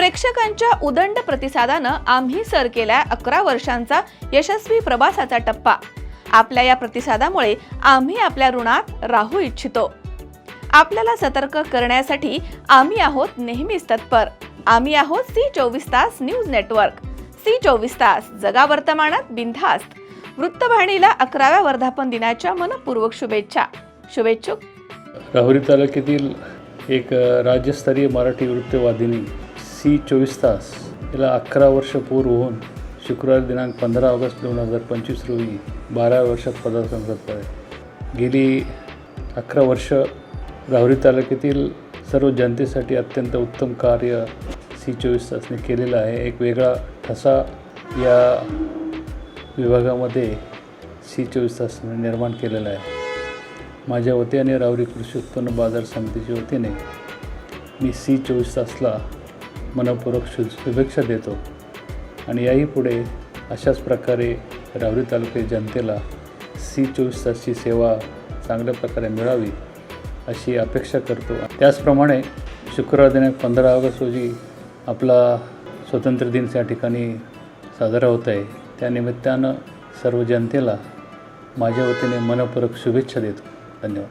प्रेक्षकांच्या उदंड प्रतिसादानं आम्ही सर केला अकरा वर्षांचा यशस्वी प्रवासाचा टप्पा. आपल्या या प्रतिसादामुळे आम्ही आपल्या ऋणात राहू इच्छितो. आपल्याला सतर्क करण्यासाठी आम्ही आहोत नेहमीच तत्पर. आम्ही आहोत सी चोवीस तास न्यूज नेटवर्क. सी चोवीस तास जगा वर्तमानात बिनधास्त. वृत्तवाहिनीला अकराव्या वर्धापन दिनाच्या मनपूर्वक शुभेच्छा. शुभेच्छुक. राहुरी तालुक्यातील एक राज्यस्तरीय मराठी वृत्तवादिनी सी चोवीस तास याला अकरा वर्ष पूर होऊन शुक्रवार दिनांक पंधरा ऑगस्ट दोन हजार पंचवीस रोजी बारा वर्षात पदार्पण करत आहे. गेली अकरा वर्ष राहुरी तालुक्यातील सर्व जनतेसाठी अत्यंत उत्तम कार्य सी चोवीस तासने केलेलं आहे. एक वेगळा ठसा या विभागामध्ये सी चोवीस तासने निर्माण केलेला आहे. माझ्या वतीने राहुरी कृषी उत्पन्न बाजार समितीच्या वतीने मी सी चोवीस तासला मनपूर्वक शु शुभेच्छा देतो. आणि याही पुढे अशाच प्रकारे राहुरी तालुक्यात जनतेला सी चोवीस तासची सेवा चांगल्या प्रकारे मिळावी अशी अपेक्षा करतो. त्याचप्रमाणे शुक्रवार दिनांक पंधरा ऑगस्ट रोजी आपला स्वातंत्र्य दिन त्या ठिकाणी साजरा होत आहे. त्यानिमित्तानं सर्व जनतेला माझ्या वतीने मनपूर्वक शुभेच्छा देतो. धन्यवाद.